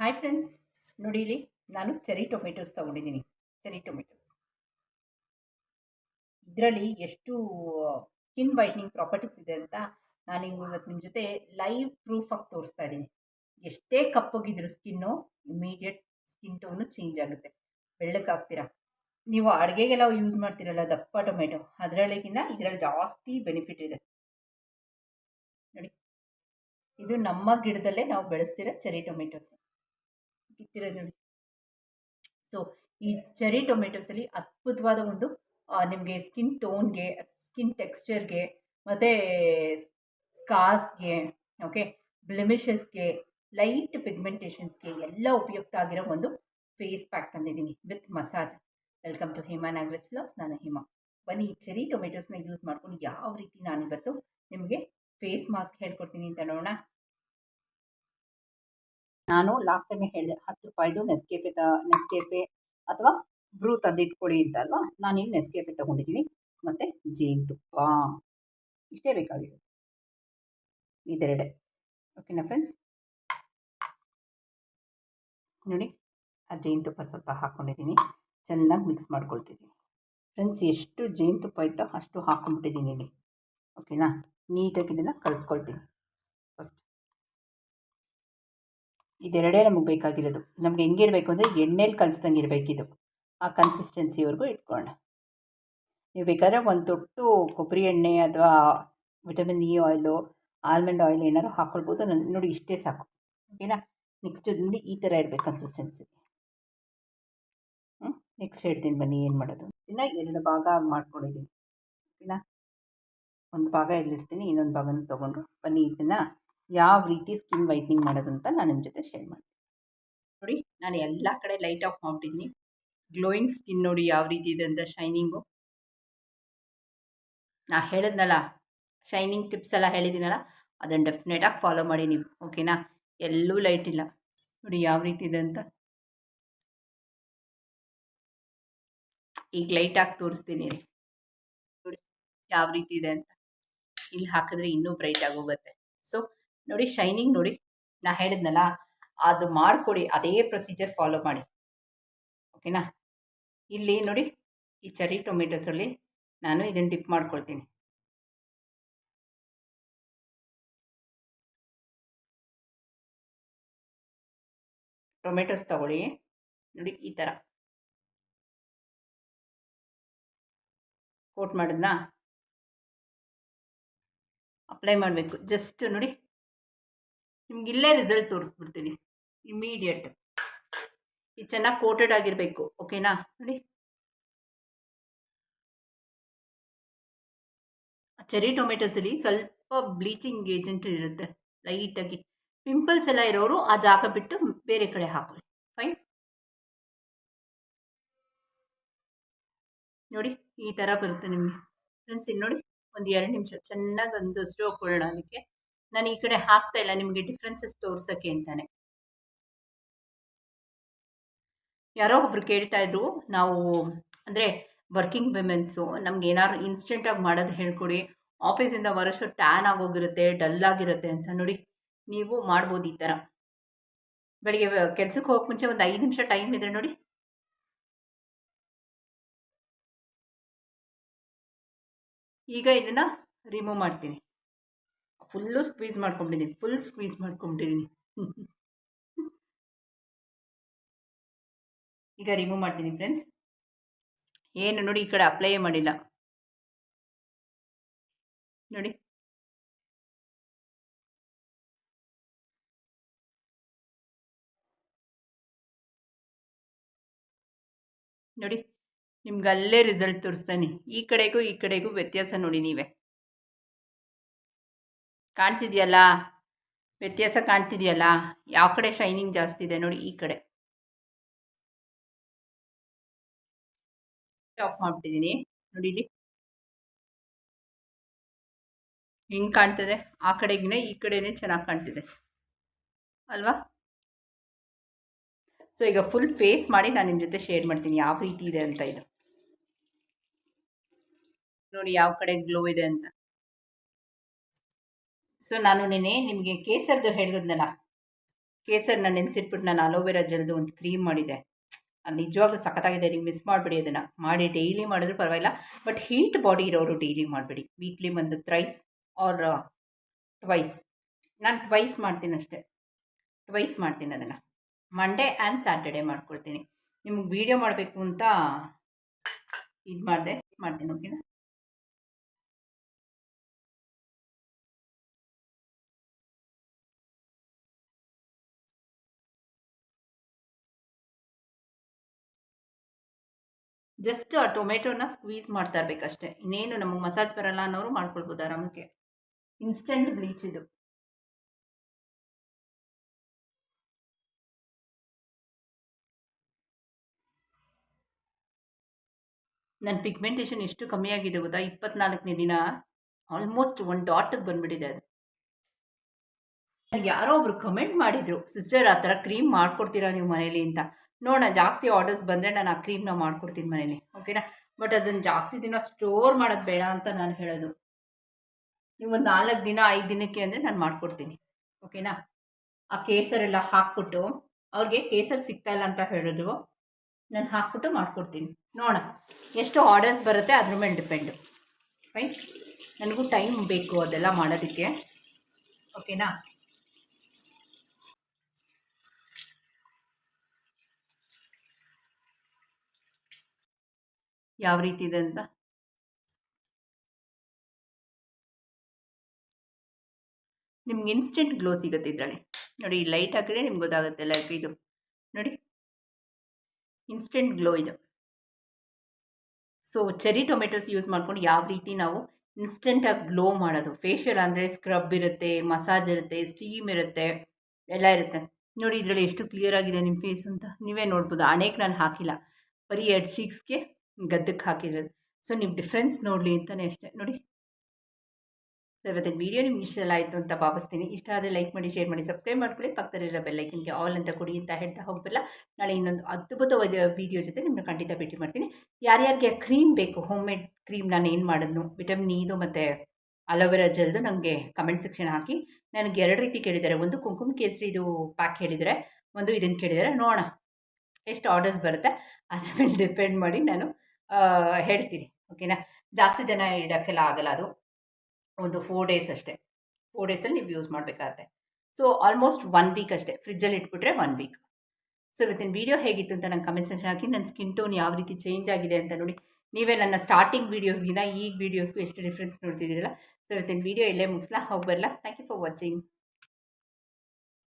Hi friends ನೋಡಿ ಇಲ್ಲಿ ನಾನು ಚೆರಿ ಟೊಮೆಟೊಸ್ ತಗೊಂಡಿದ್ದೀನಿ. ಚೆರಿ ಟೊಮೆಟೊಸ್ ಇದರಲ್ಲಿ ಎಷ್ಟು ಸ್ಕಿನ್ ವೈಟ್ನಿಂಗ್ ಪ್ರಾಪರ್ಟೀಸ್ ಇದೆ ಅಂತ ನಾನು ಇವತ್ತು ನಿಮ್ಮ ಜೊತೆ ಲೈವ್ ಪ್ರೂಫಾಗಿ ತೋರಿಸ್ತಾ ಇದ್ದೀನಿ. ಎಷ್ಟೇ ಕಪ್ಪಗಿದ್ರು skin immediate skin tone change ಆಗುತ್ತೆ. ಬೆಳ್ಳಕ್ಕಾಗ್ತೀರಾ ನೀವು ಅಡುಗೆಗೆಲ್ಲ ಯೂಸ್ ಮಾಡ್ತೀರಲ್ಲ, ದಪ್ಪ ಟೊಮೆಟೊ, ಅದರಲ್ಲಿಗಿಂತ ಇದರಲ್ಲಿ ಜಾಸ್ತಿ ಬೆನಿಫಿಟ್ ಇದೆ. ನೋಡಿ. ಇದು ನಮ್ಮ ಗಿಡದಲ್ಲೇ ನಾವು ಬೆಳೆಸ್ತಿರೋ ಚೆರಿ ಟೊಮೆಟೊಸ್ ಇಟ್ಟಿರೋದು ನೋಡಿ. ಸೊ ಈ ಚೆರಿ ಟೊಮೆಟೊಸಲ್ಲಿ ಅದ್ಭುತವಾದ ಒಂದು ನಿಮಗೆ ಸ್ಕಿನ್ ಟೋನ್ಗೆ ಸ್ಕಿನ್ ಟೆಕ್ಸ್ಚರ್ಗೆ ಮತ್ತು ಸ್ಕಾರ್ಸ್ಗೆ ಓಕೆ ಬ್ಲೆಮಿಷಸ್ಗೆ ಲೈಟ್ ಪಿಗ್ಮೆಂಟೇಷನ್ಸ್ಗೆ ಎಲ್ಲ ಉಪಯುಕ್ತ ಆಗಿರೋ ಒಂದು ಫೇಸ್ ಪ್ಯಾಕ್ ತಂದಿದ್ದೀನಿ with massage welcome to Hema ನಾಗ್ರೆಸ್ ಫ್ಲವ್ಸ್ ನಾನು ಹೇಮಾ. ಬನ್ನಿ, ಈ ಚೆರಿ ಟೊಮೆಟೊಸ್ನ ಯೂಸ್ ಮಾಡ್ಕೊಂಡು ಯಾವ ರೀತಿ ನಾನು ಇವತ್ತು ನಿಮಗೆ ಫೇಸ್ ಮಾಸ್ಕ್ ಹೇಳ್ಕೊಡ್ತೀನಿ ಅಂತ ನೋಡೋಣ. ನಾನು ಲಾಸ್ಟ್ ಟೈಮೇ ಹೇಳಿದೆ, ಹತ್ತು ರೂಪಾಯಿದು ನೆಸ್ಕೆಫೆ ತ ನೆಸ್ಕೆಫೆ ಅಥವಾ ಬ್ರೂ ತಂದಿಟ್ಕೊಳ್ಳಿ ಅಂತ ಅಲ್ವಾ? ನಾನು ಇಲ್ಲಿ ನೆಸ್ಕೆಫೆ ತೊಗೊಂಡಿದ್ದೀನಿ. ಮತ್ತು ಜೇನುತುಪ್ಪ ಇಷ್ಟೇ ಬೇಕಾಗಿದೆ ಇದೆರಡೆ. ಓಕೆನಾ ಫ್ರೆಂಡ್ಸ್ ನೋಡಿ, ಆ ಜೇನುತುಪ್ಪ ಸ್ವಲ್ಪ ಹಾಕ್ಕೊಂಡಿದ್ದೀನಿ ಚೆನ್ನಾಗಿ ಮಿಕ್ಸ್ ಮಾಡ್ಕೊಳ್ತಿದ್ದೀನಿ. ಫ್ರೆಂಡ್ಸ್ ಎಷ್ಟು ಜೇನುತುಪ್ಪ ಇತ್ತೋ ಅಷ್ಟು ಹಾಕ್ಕೊಂಡ್ಬಿಟ್ಟಿದ್ದೀನಿ ಇಲ್ಲಿ. ಓಕೆನಾ ನೀಟಾಗಿ ಇದನ್ನು ಕಲಿಸ್ಕೊಳ್ತೀನಿ. ಫಸ್ಟ್ ಇದೆರಡೇ ನಮಗೆ ಬೇಕಾಗಿರೋದು. ನಮ್ಗೆ ಹೆಂಗಿರಬೇಕು ಅಂದರೆ ಎಣ್ಣೆಲಿ ಕಲಿಸ್ದಂಗೆ ಇರಬೇಕಿದು. ಆ ಕನ್ಸಿಸ್ಟೆನ್ಸಿವರೆಗೂ ಇಟ್ಕೊಳ್ಳೋಣ ನೀವು ಬೇಕಾದ್ರೆ ಒಂದು ತೊಟ್ಟು ಕೊಬ್ಬರಿ ಎಣ್ಣೆ ಅಥವಾ vitamin E oil almond oil ಏನಾದ್ರು ಹಾಕ್ಕೊಳ್ಬೋದು ನನ್ನ ನೋಡಿ ಇಷ್ಟೇ ಸಾಕು. ಓಕೆನಾ? ನೆಕ್ಸ್ಟ್ ನೋಡಿ ಈ ಥರ ಇರಬೇಕು ಕನ್ಸಿಸ್ಟೆನ್ಸಿ ಹ್ಞೂ ನೆಕ್ಸ್ಟ್ ಹೇಳ್ತೀನಿ ಬನ್ನಿ ಏನು ಮಾಡೋದು. ಇನ್ನು ಎರಡು ಭಾಗ ಮಾಡ್ಕೊಂಡಿದ್ದೀನಿ ಓಕೆನಾ? ಒಂದು ಭಾಗ ಎಲ್ಲಿಡ್ತೀನಿ? ಇನ್ನೊಂದು ಭಾಗನ ತೊಗೊಂಡು ಬನ್ನಿ ಇದನ್ನು. ಯಾವ ರೀತಿ ಸ್ಕಿನ್ ವೈಟ್ನಿಂಗ್ ಮಾಡೋದು ಅಂತ ನಾನು ನಿಮ್ಮ ಜೊತೆ ಶೇರ್ ಮಾಡ್ತೀನಿ. ನೋಡಿ, ನಾನು ಎಲ್ಲ ಕಡೆ ಲೈಟ್ ಆಫ್ ಮಾಡ್ತಿದ್ದೀನಿ ಗ್ಲೋಯಿಂಗ್ ಸ್ಕಿನ್ ನೋಡಿ ಯಾವ ರೀತಿ ಇದೆ ಅಂತ ಶೈನಿಂಗು ನಾ ಹೇಳಿದ್ನಲ್ಲ ಶೈನಿಂಗ್ ಟಿಪ್ಸ್ ಎಲ್ಲ ಹೇಳಿದ್ದೀನಲ್ಲ ಅದನ್ನು ಡೆಫಿನೆಟಾಗಿ ಫಾಲೋ ಮಾಡಿ ನೀವು ಓಕೆನಾ ಎಲ್ಲೂ ಲೈಟ್ ಇಲ್ಲ. ನೋಡಿ ಯಾವ ರೀತಿ ಇದೆ ಅಂತ. ಈಗ ಲೈಟಾಗಿ ತೋರಿಸ್ತೀನಿ ನೋಡಿ, ಯಾವ ರೀತಿ ಇದೆ ಅಂತ. ಇಲ್ಲಿ ಹಾಕಿದ್ರೆ ಇನ್ನೂ ಬ್ರೈಟ್ ಆಗೋಗುತ್ತೆ ಸೊ ನೋಡಿ ಶೈನಿಂಗ್ ನೋಡಿ, ನಾ ಹೇಳಿದ್ನಲ್ಲ, ಅದು ಮಾಡಿಕೊಡಿ, ಅದೇ ಪ್ರೊಸೀಜರ್ ಫಾಲೋ ಮಾಡಿ. ಓಕೆನಾ ಇಲ್ಲಿ ನೋಡಿ, ಈ ಚರಿ ಟೊಮೆಟೊಸಲ್ಲಿ ನಾನು ಇದನ್ನು ಡಿಪ್ ಮಾಡ್ಕೊಳ್ತೀನಿ. ಟೊಮೆಟೊಸ್ ತಗೊಳ್ಳಿ, ನೋಡಿ, ಈ ಥರ ಕೋಟ್ ಮಾಡಿದ್ನಾ? ಅಪ್ಲೈ ಮಾಡಬೇಕು. ಜಸ್ಟ್ ನೋಡಿ ನಿಮ್ಗೆ ಇಲ್ಲೇ ರಿಸಲ್ಟ್ ತೋರಿಸ್ಬಿಡ್ತೀನಿ ಇಮಿಡಿಯೇಟ್ ಇದು ಚೆನ್ನಾಗಿ ಕೋಟೆಡ್ ಆಗಿರಬೇಕು ಓಕೆನಾ ನೋಡಿ. ಚೆರಿ ಟೊಮೆಟೊಸಲ್ಲಿ ಸ್ವಲ್ಪ ಬ್ಲೀಚಿಂಗ್ ಏಜೆಂಟ್ ಇರುತ್ತೆ ಲೈಟಾಗಿ ಪಿಂಪಲ್ಸ್ ಎಲ್ಲ ಇರೋರು ಆ ಜಾಗ ಬಿಟ್ಟು ಬೇರೆ ಕಡೆ ಹಾಕೊಳ್ಳಿ ಫೈನ್ ನೋಡಿ, ಈ ಥರ ಬರುತ್ತೆ ನಿಮಗೆ. ಫ್ರೆಂಡ್ಸ್ ಇಲ್ಲಿ ನೋಡಿ, ಒಂದು ಎರಡು ನಿಮಿಷ, ಚೆನ್ನಾಗಿ ಒಂದು ಸ್ಟೋವ್ ಕೊಡೋಣ ಅದಕ್ಕೆ ನಾನು ಈ ಕಡೆ ಹಾಕ್ತಾ ಇಲ್ಲ, ನಿಮಗೆ ಡಿಫ್ರೆನ್ಸಸ್ ತೋರ್ಸೋಕ್ಕೆ ಅಂತಾನೆ. ಯಾರೋ ಒಬ್ರು ಕೇಳ್ತಾ ಇದ್ರು, ನಾವು ಅಂದರೆ ವರ್ಕಿಂಗ್ ವಿಮೆನ್ಸು ನಮ್ಗೆ ಏನಾದ್ರು ಇನ್ಸ್ಟೆಂಟಾಗಿ ಮಾಡೋದು ಹೇಳ್ಕೊಡಿ ಆಫೀಸಿಂದ ಬರೋಷ್ಟು ಟ್ಯಾನ್ ಆಗೋಗಿರುತ್ತೆ ಡಲ್ ಆಗಿರುತ್ತೆ ಅಂತ ನೋಡಿ, ನೀವು ಮಾಡ್ಬೋದು ಈ ಥರ ಬೆಳಿಗ್ಗೆ ಕೆಲ್ಸಕ್ಕೆ ಹೋಗಕ್ಕೆ ಮುಂಚೆ ಒಂದು ಐದು ನಿಮಿಷ ಟೈಮ್ ಇದೆ ನೋಡಿ. ಈಗ ಇದನ್ನು ರಿಮೂವ್ ಮಾಡ್ತೀನಿ. ಫುಲ್ಲು ಸ್ಕ್ವೀಸ್ ಮಾಡ್ಕೊಂಡಿದ್ದೀನಿ ಫುಲ್ ಸ್ಕ್ವೀಸ್ ಮಾಡ್ಕೊಂಡಿದ್ದೀನಿ ಈಗ ರಿಮೂವ್ ಮಾಡ್ತೀನಿ ಫ್ರೆಂಡ್ಸ್ ಏನು ನೋಡಿ ಈ ಕಡೆ ಅಪ್ಲೈ ಮಾಡಿಲ್ಲ. ನೋಡಿ. ನೋಡಿ ನಿಮ್ಗೆ ಅಲ್ಲೇ ರಿಸಲ್ಟ್ ತೋರಿಸ್ತಾನೆ. ಈ ಕಡೆಗೂ ಈ ಕಡೆಗೂ ವ್ಯತ್ಯಾಸ ನೋಡಿ ನೀವೇ. ಕಾಣ್ತಿದೆಯಲ್ಲ? ವ್ಯತ್ಯಾಸ ಕಾಣ್ತಿದೆಯಲ್ಲ? ಯಾವ ಕಡೆ ಶೈನಿಂಗ್ ಜಾಸ್ತಿ ಇದೆ ನೋಡಿ ಈ ಕಡೆ. ಆಫ್ ಮಾಡಿಬಿಟ್ಟಿದ್ದೀನಿ ನೋಡಿ ಇಲ್ಲಿ. ಹಿಂಗೆ ಕಾಣ್ತದೆ. ಆ ಕಡೆಗಿನೇ ಈ ಕಡೆನೇ ಚೆನ್ನಾಗಿ ಕಾಣ್ತಿದೆ. ಅಲ್ವಾ? ಸೊ ಈಗ ಫುಲ್ ಫೇಸ್ ಮಾಡಿ ನಾನು ನಿಮ್ಮ ಜೊತೆ ಶೇರ್ ಮಾಡ್ತೀನಿ. ಯಾವ ರೀತಿ ಇದೆ ಅಂತ ಇದು. ನೋಡಿ, ಯಾವ ಕಡೆ ಗ್ಲೋ ಇದೆ ಅಂತ. ಸೊ ನಾನು ನಿನ್ನೆ ನಿಮಗೆ ಕೇಸರ್ದು ಹೇಳಿದ್ನಲ್ಲ. ಕೇಸರ್ನ ನೆನೆಸಿಟ್ಬಿಟ್ಟು ನಾನು ಅಲೋವೆರಾ ಜೆಲ್ದು ಒಂದು ಕ್ರೀಮ್ ಮಾಡಿದೆ. ಅದು ನಿಜವಾಗ್ಲೂ ಸಖತ್ತಾಗಿದೆ, ನೀವು ಮಿಸ್ ಮಾಡಿಬಿಡಿ ಅದನ್ನು. ಮಾಡಿ ಡೈಲಿ ಮಾಡಿದ್ರೂ ಪರವಾಗಿಲ್ಲ. ಬಟ್ ಹೀಟ್ ಬಾಡಿ ಇರೋರು ಡೈಲಿ ಮಾಡಬೇಡಿ. ವೀಕ್ಲಿ ಒಂದು ಥ್ರೈಸ್ ಆರ್ ಟ್ವೈಸ್. ನಾನು ಟ್ವೈಸ್ ಮಾಡ್ತೀನಿ ಅಷ್ಟೇ. ಟ್ವೈಸ್ ಮಾಡ್ತೀನಿ ಅದನ್ನು. ಮಂಡೇ ಆ್ಯಂಡ್ ಸ್ಯಾಟರ್ಡೇ ಮಾಡ್ಕೊಳ್ತೀನಿ. ನಿಮ್ಗೆ ವೀಡಿಯೋ ಮಾಡಬೇಕು ಅಂತ ಇದು ಮಾಡಿದೆ. ಮಾಡ್ತೀನಿ, ಓಕೆನಾ? ಜಸ್ಟ್ ಆ ಟೊಮೆಟೊನ ಸ್ಕ್ವೀಸ್ ಮಾಡ್ತಾ ಇರಬೇಕಷ್ಟೇ. ಇನ್ನೇನು ನಮಗೆ ಮಸಾಜ್ ಬರಲ್ಲ ಅನ್ನೋರು ಮಾಡ್ಕೊಳ್ಬೋದು ಆರಾಮಕ್ಕೆ ಇನ್ಸ್ಟೆಂಟ್ ಬ್ಲೀಚ್ ಇದು. ನನ್ನ ಪಿಗ್ಮೆಂಟೇಷನ್ ಎಷ್ಟು ಕಮ್ಮಿ ಆಗಿದೆ ಗೊತ್ತಾ? ಇಪ್ಪತ್ನಾಲ್ಕನೇ ದಿನ ಆಲ್ಮೋಸ್ಟ್ ಒಂದು ಡಾಟಿಗೆ ಬಂದ್ಬಿಟ್ಟಿದೆ ಅದು. ನನಗೆ ಯಾರೋ ಒಬ್ರು ಕಮೆಂಟ್ ಮಾಡಿದರು ಸಿಸ್ಟರ್ ಆ ಥರ ಕ್ರೀಮ್ ಮಾಡ್ಕೊಡ್ತೀರಾ ನೀವು ಮನೇಲಿ? ಅಂತ. ನೋಡೋಣ, ಜಾಸ್ತಿ ಆರ್ಡರ್ಸ್ ಬಂದರೆ ನಾನು ಆ ಕ್ರೀಮ್ನ ಮಾಡ್ಕೊಡ್ತೀನಿ ಮನೇಲಿ ಓಕೆನಾ ಬಟ್ ಅದನ್ನು ಜಾಸ್ತಿ ದಿನ ಸ್ಟೋರ್ ಮಾಡೋದು ಬೇಡ ಅಂತ ನಾನು ಹೇಳೋದು. ನೀವು ಒಂದು ನಾಲ್ಕು ದಿನ, ಐದು ದಿನಕ್ಕೆ ಅಂದರೆ ನಾನು ಮಾಡಿಕೊಡ್ತೀನಿ ಓಕೆನಾ ಆ ಕೇಸರೆಲ್ಲ ಹಾಕ್ಬಿಟ್ಟು, ಅವ್ರಿಗೆ ಕೇಸರ್ ಸಿಗ್ತಾಯಿಲ್ಲ ಅಂತ ಹೇಳಿದ್ರು ನಾನು ಹಾಕ್ಬಿಟ್ಟು ಮಾಡಿಕೊಡ್ತೀನಿ. ನೋಡೋಣ, ಎಷ್ಟು ಆರ್ಡರ್ಸ್ ಬರುತ್ತೆ ಅದ್ರ ಮೇಲೆ ಡಿಪೆಂಡು ರೈಟ್ ನನಗೂ ಟೈಮ್ ಬೇಕು ಅದೆಲ್ಲ ಮಾಡೋದಕ್ಕೆ ಓಕೆನಾ ಯಾವ ರೀತಿ ಇದೆ ಅಂತ? ನಿಮ್ಗೆ ಇನ್ಸ್ಟೆಂಟ್ ಗ್ಲೋ ಸಿಗುತ್ತೆ ಇದರಲ್ಲಿ. ನೋಡಿ ಲೈಟ್ ಹಾಕಿದ್ರೆ ನಿಮ್ಗೆ ಗೊತ್ತಾಗುತ್ತೆ ಲೈಫ್ ಇದು. ನೋಡಿ. ಇನ್ಸ್ಟೆಂಟ್ ಗ್ಲೋ ಇದು. ಸೊ ಚೆರಿ ಟೊಮೆಟೊಸ್ ಯೂಸ್ ಮಾಡ್ಕೊಂಡು ಯಾವ ರೀತಿ ನಾವು ಇನ್ಸ್ಟೆಂಟಾಗಿ ಗ್ಲೋ ಮಾಡೋದು. ಫೇಶಿಯಲ್ ಅಂದರೆ ಸ್ಕ್ರಬ್ ಇರುತ್ತೆ ಮಸಾಜ್ ಇರುತ್ತೆ ಸ್ಟೀಮ್ ಇರುತ್ತೆ, ಎಲ್ಲ ಇರುತ್ತೆ. ನೋಡಿ, ಇದರಲ್ಲಿ ಎಷ್ಟು ಕ್ಲಿಯರ್ ಆಗಿದೆ ನಿಮ್ಮ ಫೇಸ್ ಅಂತ. ನೀವೇ ನೋಡ್ಬೋದು. ಹಣೆಗೆ ನಾನು ಹಾಕಿಲ್ಲ. ಬರೀ ಎರಡು ಚೀಕ್ಸ್ಗೆ ಗದ್ದಕ್ಕೆ ಹಾಕಿರೋದು. ಸೊ ನೀವು ಡಿಫ್ರೆನ್ಸ್ ನೋಡಲಿ ಅಂತಲೇ ಅಷ್ಟೇ. ನೋಡಿ. ಸೊ ಇವತ್ತಿನ ವೀಡಿಯೋ ನಿಮ್ಗೆ ಇಷ್ಟ ಆಯಿತು ಅಂತ ಭಾವಿಸ್ತೀನಿ. ಇಷ್ಟ ಆದರೆ ಲೈಕ್ ಮಾಡಿ ಶೇರ್ ಮಾಡಿ ಸಬ್ಸ್ಕ್ರೈಬ್ ಮಾಡ್ಕೊಳ್ಳಿ. ಪಕ್ಕದಲ್ಲಿರೋ ಬೆಲ್ಲೈಕನ್ಗೆ ಆಲ್ ಅಂತ ಕೊಡಿ ಅಂತ ಹೇಳ್ತಾ ಹೋಗಬಲ್ಲ ನಾಳೆ ಇನ್ನೊಂದು ಅದ್ಭುತವಾದ ವೀಡಿಯೋ ಜೊತೆ ನಿಮ್ಮನ್ನ ಖಂಡಿತ ಭೇಟಿ ಮಾಡ್ತೀನಿ. ಯಾರ್ಯಾರಿಗೆ ಕ್ರೀಮ್ ಬೇಕು ಹೋಮ್ ಮೇಡ್ ಕ್ರೀಮ್ ನಾನು ಏನು ಮಾಡೋದು ವಿಟಮಿನ್ ಇದು ಮತ್ತು ಅಲೋವೆರಾ ಜೆಲ್ದು ನನಗೆ ಕಮೆಂಟ್ ಸೆಕ್ಷನ್ ಹಾಕಿ. ನನಗೆ ಎರಡು ರೀತಿ ಕೇಳಿದ್ದಾರೆ. ಒಂದು ಕುಂಕುಮ ಕೇಸರಿ ಇದು ಪ್ಯಾಕ್ ಹೇಳಿದರೆ ಒಂದು ಇದನ್ನು ಕೇಳಿದರೆ ನೋಡೋಣ. ಎಷ್ಟು ಆರ್ಡರ್ಸ್ ಬರುತ್ತೆ. ಅದ್ರ ಮೇಲೆ ಡಿಪೆಂಡ್ ಮಾಡಿ ನಾನು ಹೇಳ್ತೀನಿ ಓಕೆನಾ ಜಾಸ್ತಿ ದಿನ ಇಡೋಕ್ಕೆಲ್ಲ ಆಗಲ್ಲ ಅದು. ಒಂದು ಫೋರ್ ಡೇಸ್ ಅಷ್ಟೇ. ಫೋರ್ ಡೇಸಲ್ಲಿ ನೀವು ಯೂಸ್ ಮಾಡಬೇಕಾಗತ್ತೆ. ಸೊ ಆಲ್ಮೋಸ್ಟ್ ಒನ್ ವೀಕ್ ಅಷ್ಟೇ. ಫ್ರಿಜ್ಜಲ್ಲಿ ಇಟ್ಬಿಟ್ರೆ ಒನ್ ವೀಕ್ ಸೊ ಇವತ್ತಿನ ವೀಡಿಯೋ ಹೇಗಿತ್ತು ಅಂತ ನಂಗೆ ಕಮೆಂಟ್ ಸೆಕ್ಷನ್ ಹಾಕಿ ನನ್ನ ಸ್ಕಿನ್ ಟೋನ್ ಯಾವ ರೀತಿ ಚೇಂಜ್ ಆಗಿದೆ ಅಂತ ನೋಡಿ. ನೀವೇ ನನ್ನ ಸ್ಟಾರ್ಟಿಂಗ್ ವೀಡಿಯೋಸ್ಗಿನ ಈಗ ವೀಡಿಯೋಸ್ಗೂ ಎಷ್ಟು ಡಿಫ್ರೆನ್ಸ್ ನೋಡ್ತಿದ್ದೀರಲ್ಲ? ಸೊ ಇವತ್ತಿನ ವೀಡಿಯೋ ಇಲ್ಲೇ ಮುಗಿಸ್ಲಾ. ಹೋಗಿ ಬರಲ್ಲ ಥ್ಯಾಂಕ್ ಯು ಫಾರ್ ವಾಚಿಂಗ್